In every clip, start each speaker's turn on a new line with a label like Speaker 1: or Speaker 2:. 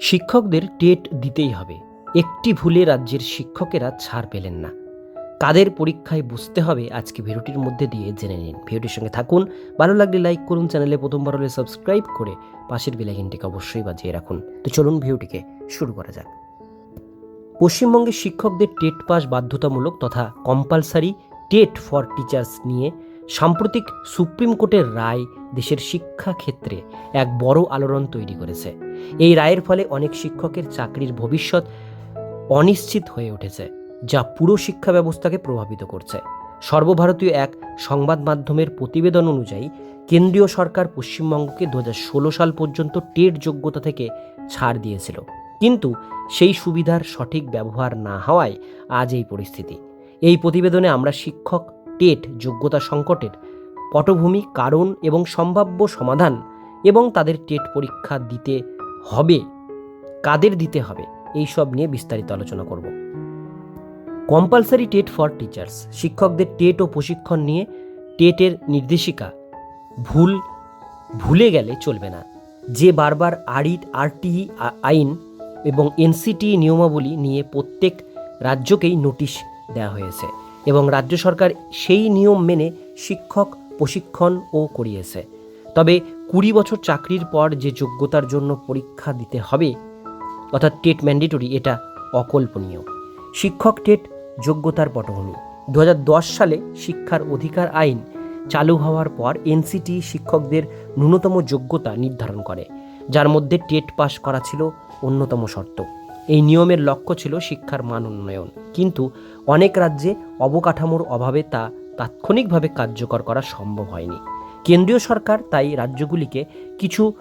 Speaker 1: শিক্ষকদের টেট দিতেই হবে। একটি ভুলে রাজ্যের শিক্ষকেরা ছাড় পেলেন না। কাদের পরীক্ষায় বুঝতে হবে আজকে ভিডিওটির মধ্যে দিয়ে জেনে নিন। ভিডিওটির সঙ্গে থাকুন, ভালো লাগলে লাইক করুন, চ্যানেলে প্রথমবার হলে সাবস্ক্রাইব করে পাশের বেলাইকিনটিকে অবশ্যই বাজিয়ে রাখুন। তো চলুন ভিডিওটিকে শুরু করা যাক। পশ্চিমবঙ্গের শিক্ষকদের টেট পাস বাধ্যতামূলক তথা কম্পালসারি টেট ফর টিচার্স নিয়ে সাম্প্রতিক সুপ্রিম কোর্টের রায় দেশের শিক্ষা ক্ষেত্রে এক বড় আলোড়ন তৈরি করেছে। এই রায়ের ফলে অনেক শিক্ষকের চাকরির ভবিষ্যৎ অনিশ্চিত হয়ে উঠেছে, যা পুরো শিক্ষা ব্যবস্থাকে প্রভাবিত করছে। সর্বভারতীয় এক সংবাদ মাধ্যমের প্রতিবেদন অনুযায়ী, কেন্দ্রীয় সরকার পশ্চিমবঙ্গকে দু হাজার ষোলো সাল পর্যন্ত টেট যোগ্যতা থেকে ছাড় দিয়েছিল। কিন্তু সেই সুবিধার সঠিক ব্যবহার না হওয়ায় আজ এই পরিস্থিতি। এই প্রতিবেদনে আমরা শিক্ষক টেট যোগ্যতা সংকটের পটভূমি কারণ এবং সম্ভাব্য সমাধান এবং তাদের টেট পরীক্ষা দিতে হবে, কাদের দিতে হবে, এই সব নিয়ে বিস্তারিত আলোচনা করব। কম্পালসারি টেট ফর টিচার্স শিক্ষকদের টেট ও প্রশিক্ষণ নিয়ে টেটের নির্দেশিকা, ভুল, ভুলে গেলে চলবে না। যে বারবার আরিট আরটিই আইন এবং এনসিটি নিয়মাবলী নিয়ে প্রত্যেক রাজ্যকেই নোটিশ দেওয়া হয়েছে। এবং রাজ্য সরকার সেই নিয়ম মেনে শিক্ষক, প্রশিক্ষণ ও করিয়েছে। তবে কুড়ি বছর চাকরির পর যে যোগ্যতার জন্য পরীক্ষা দিতে হবে, অর্থাৎ টেট ম্যান্ডেটরি, এটা অকল্পনীয়। শিক্ষক টেট, যোগ্যতার পটভূমি। দু হাজার দশ সালে শিক্ষার অধিকার আইন চালু হওয়ার পর এনসিটি শিক্ষকদের ন্যূনতম যোগ্যতা নির্ধারণ করে, যার মধ্যে টেট পাস করা ছিল অন্যতম শর্ত। এই নিয়মের লক্ষ্য ছিল শিক্ষার মান উন্নয়ন। কিন্তু অনেক রাজ্যে অবকাঠামোর অভাবে তা তাৎক্ষণিকভাবে কার্যকর করা সম্ভব হয়নি। কেন্দ্রীয় সরকার তাই রাজ্যগুলিকে কিছু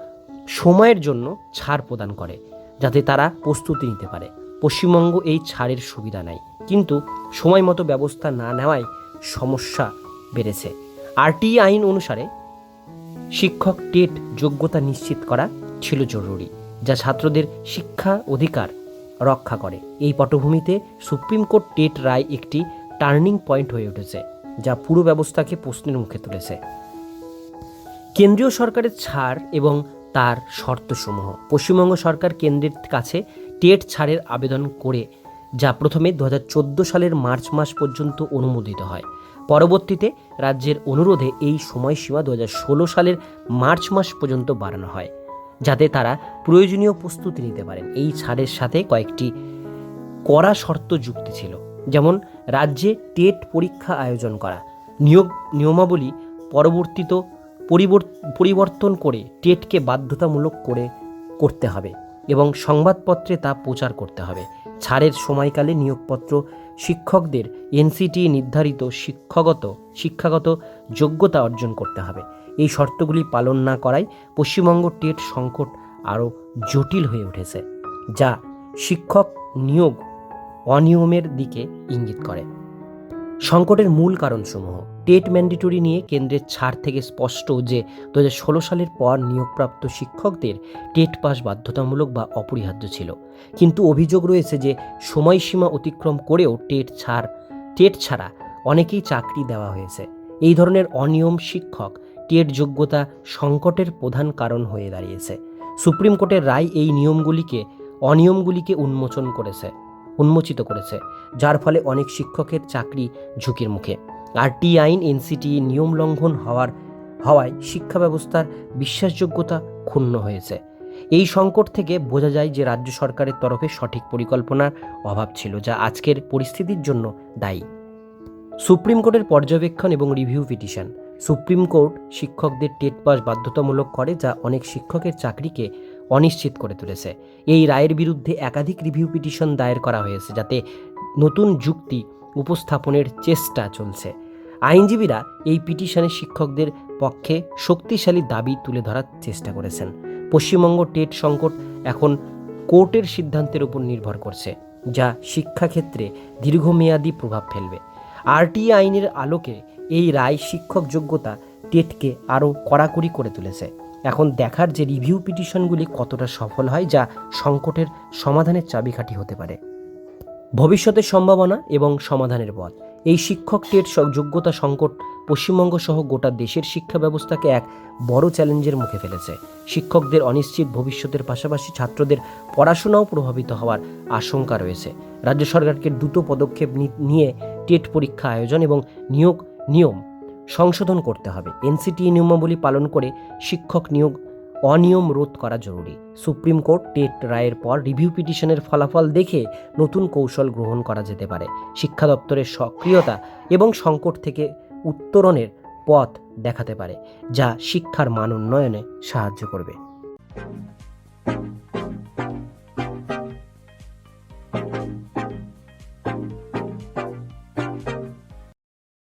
Speaker 1: সময়ের জন্য ছাড় প্রদান করে, যাতে তারা প্রস্তুতি নিতে পারে। পশ্চিমবঙ্গ এই ছাড়ের সুবিধা নেয় কিন্তু সময় মতো ব্যবস্থা না নেওয়ায় সমস্যা বেড়েছে। আরটিই আইন অনুসারে শিক্ষক টেট যোগ্যতা নিশ্চিত করা ছিল জরুরি, যা ছাত্রদের শিক্ষা অধিকার রক্ষা করে। এই পটভূমিতে সুপ্রিম কোর্ট টেট রায় একটি টার্নিং পয়েন্ট হয়ে উঠেছে, যা পুরো ব্যবস্থাকে প্রশ্নের মুখে তুলেছে। কেন্দ্রীয় সরকারের ছাড় এবং তার শর্তসমূহ। পশ্চিমবঙ্গ সরকার কেন্দ্রের কাছে টেট ছাড়ের আবেদন করে, যা প্রথমে দু হাজার চোদ্দ সালের মার্চ মাস পর্যন্ত অনুমোদিত হয়। পরবর্তীতে রাজ্যের অনুরোধে এই সময়সীমা দু হাজার ষোলো সালের মার্চ মাস পর্যন্ত বাড়ানো হয়। যাতে তারা প্রয়োজনীয় প্রস্তুতি নিতে পারেন। এই ছাড়ের সাথে কয়েকটি কড়া শর্ত যুক্তি ছিল। যেমন, রাজ্যে টেট পরীক্ষা আয়োজন করা। নিয়োগ নিয়মাবলী পরবর্তীত পরিবর- পরিবর্তন করে টেটকে বাধ্যতামূলক করে করতে হবে এবং সংবাদপত্রে তা প্রচার করতে হবে। ছাড়ের সময়কালে নিয়োগপত্র শিক্ষকদের এনসিটি নির্ধারিত শিক্ষাগত শিক্ষাগত যোগ্যতা অর্জন করতে হবে। এই শর্তগুলি পালন না করায় পশ্চিমবঙ্গ টেট সংকট আরও জটিল হয়ে উঠেছে, যা শিক্ষক নিয়োগ অনিয়মের দিকে ইঙ্গিত করে। সংকটের মূল কারণসমূহ। টেট ম্যান্ডেটরি নিয়ে কেন্দ্রের ছাড় থেকে স্পষ্ট যে দু হাজার ষোলো সালের পর নিয়োগপ্রাপ্ত শিক্ষকদের টেট পাস বাধ্যতামূলক বা অপরিহার্য ছিল। কিন্তু অভিযোগ রয়েছে যে সময়সীমা অতিক্রম করেও টেট ছাড়, টেট ছাড়া অনেকেই চাকরি দেওয়া হয়েছে। এই ধরনের অনিয়ম শিক্ষক টেট যোগ্যতা সংকটের প্রধান কারণ হয়ে দাঁড়িয়েছে। সুপ্রিম কোর্টের রায় এই নিয়মগুলিকে, অনিয়মগুলিকে উন্মোচন করেছে। উন্মোচিত করেছে, যার ফলে অনেক শিক্ষকের চাকরি ঝুঁকির মুখে। আর টি আইন, এনসিটি নিয়ম লঙ্ঘন হওয়ার, হওয়ায় শিক্ষা ব্যবস্থার বিশ্বাসযোগ্যতা ক্ষুণ্ণ হয়েছে। এই সংকট থেকে বোঝা যায় যে রাজ্য সরকারের তরফে সঠিক পরিকল্পনার অভাব ছিল, যা আজকের পরিস্থিতির জন্য দায়ী। সুপ্রিম কোর্টের পর্যবেক্ষণ এবং রিভিউ পিটিশন। সুপ্রিম কোর্ট শিক্ষকদের টেট পাস বাধ্যতামূলক করে, যা অনেক শিক্ষকের চাকরিকে অনিশ্চিত করে তুলেছে। এই রায়ের বিরুদ্ধে একাধিক রিভিউ পিটিশন দায়ের করা হয়েছে যাতে নতুন যুক্তি উপস্থাপনের চেষ্টা চলছে। আইনজীবীরা এই পিটিশনে শিক্ষকদের পক্ষে শক্তিশালী দাবি তুলে ধরার চেষ্টা করেছেন। পশ্চিমবঙ্গ টেট সংকট এখন কোর্টের সিদ্ধান্তের উপর নির্ভর করছে, যা শিক্ষাক্ষেত্রে দীর্ঘমেয়াদী প্রভাব ফেলবে। আরটিআই আইনের আলোকে এই রায় শিক্ষক যোগ্যতা টেটকে আরও কড়াকড়ি করে তুলেছে। এখন দেখার যে রিভিউ পিটিশনগুলি কতটা সফল হয় যা সংকটের সমাধানের চাবিকাঠি হতে পারে। ভবিষ্যতের সম্ভাবনা এবং সমাধানের পথ। এই শিক্ষক টেট যোগ্যতা সংকট পশ্চিমবঙ্গ সহ গোটা দেশের শিক্ষা ব্যবস্থাকে এক বড় চ্যালেঞ্জের মুখে ফেলেছে। শিক্ষকদের অনিশ্চিত ভবিষ্যতের পাশাপাশি ছাত্রদের পড়াশোনাও প্রভাবিত হওয়ার আশঙ্কা রয়েছে। রাজ্য সরকারকে দ্রুত পদক্ষেপ নিয়ে টেট পরীক্ষা আয়োজন এবং নিয়োগ নিয়ম সংশোধন করতে হবে। এনসিটি নিয়মাবলী পালন করে শিক্ষক নিয়োগ অনিয়ম রোধ করা জরুরি। সুপ্রিম কোর্ট টেট রায়ের পর রিভিউ পিটিশনের ফলাফল দেখে নতুন কৌশল গ্রহণ করা যেতে পারে। শিক্ষা দপ্তরের সক্রিয়তা এবং সংকট থেকে উত্তরণের পথ দেখাতে পারে, যা শিক্ষার মান উন্নয়নে সাহায্য করবে।